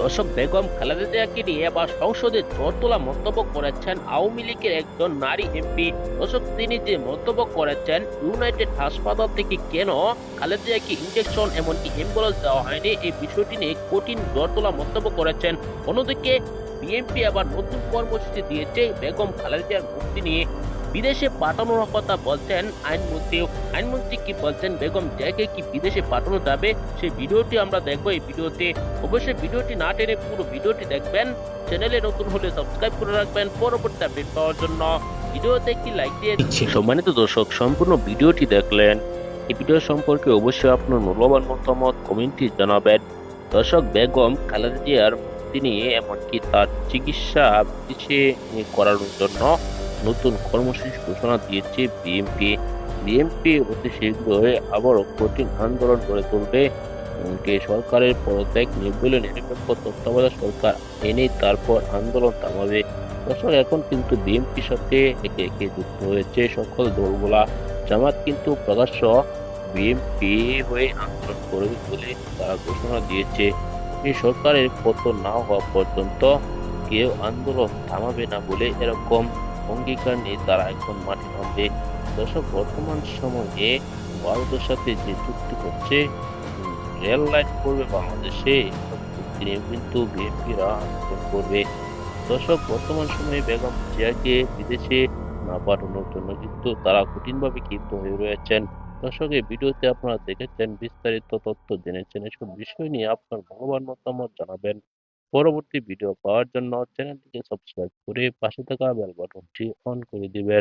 দর্শক বেগম খালেদা জিয়াকে নিয়ে এবার সংসদে জোর তোলা মন্তব্য করেছেন আওয়ামী লীগের একজন নারী এমপি। দর্শক তিনি যে মন্তব্য করেছেন, ইউনাইটেড হাসপাতাল থেকে কেন খালেদা জিয়াকে ইঞ্জেকশন এমনকি অ্যাম্বুলেন্স দেওয়া হয়নি, এই বিষয়টি নিয়ে কঠিন জোর তোলা মন্তব্য করেছেন। অন্যদিকে বিএনপি আবার নতুন কর্মসূচি দিয়েছে বেগম খালেদা জিয়ার মুক্তি নিয়ে। বিদেশে পাঠানোর কথা বলছেন আইনমন্ত্রী আইনমন্ত্রী কি বলছেন? বেগম জিয়াকে কি বিদেশে পাঠানো যাবে? সেই ভিডিওটি আমরা দেখব এই ভিডিওতে। অবশ্যই ভিডিওটি না টেনে পুরো ভিডিওটি দেখবেন। চ্যানেলে নতুন হলে সাবস্ক্রাইব করে রাখবেন পরবর্তী আপডেট পাওয়ার জন্য। ভিডিওতে একটি লাইক দিয়ে দিচ্ছি সম্মানিত দর্শক সম্পূর্ণ ভিডিওটি দেখলেন। এই ভিডিও সম্পর্কে অবশ্যই আপনার মূল্যবান মতামত কমেন্টে জানাবেন। দর্শক বেগম খালেদা জিয়ার নিয়ে এমনকি তার চিকিৎসা বিদেশে করানোর জন্য নতুন কর্মসূচি ঘোষণা দিয়েছে বিএনপি বিএনপি অতি শীঘ্রই আবারও কঠিন আন্দোলন গড়ে তুলবে। এমনকি সরকারের পদত্যাগ নির্মূলে নিরপেক্ষ তত্ত্বাবধায়ক সরকার এনে তারপর আন্দোলন থামাবে। দর্শক, এখন কিন্তু বিএনপির সাথে একে একে যুক্ত হয়েছে সকল দলগুলা। জামাত কিন্তু প্রকাশ্য বিএনপি হয়ে আন্দোলন করবে বলে তারা ঘোষণা দিয়েছে। এই সরকারের পতন না হওয়া পর্যন্ত কেউ আন্দোলন থামাবে না বলে এরকম অঙ্গীকার নিয়ে তারা এখন মাঠে নামবে। দর্শক, বর্তমান সময়ে ভারতের সাথে যে চুক্তি করছে রেল লাইন করবে বাংলাদেশে চুক্তি নিয়ে কিন্তু বিএনপিরা আন্দোলন করবে। দর্শক, বর্তমান সময়ে বেগম জিয়াকে বিদেশে না পাঠানোর জন্য কিন্তু তারা কঠিনভাবে ক্ষিপ্ত হয়ে রয়েছেন। দর্শক, এই ভিডিওতে আপনারা দেখেছেন বিস্তারিত তথ্য জেনেছেন। এসব বিষয় নিয়ে আপনার ভগবান মতামত জানাবেন। পরবর্তী ভিডিও পাওয়ার জন্য চ্যানেলটিকে সাবস্ক্রাইব করে পাশে থাকা বেল বাটনটি অন করে দিবেন।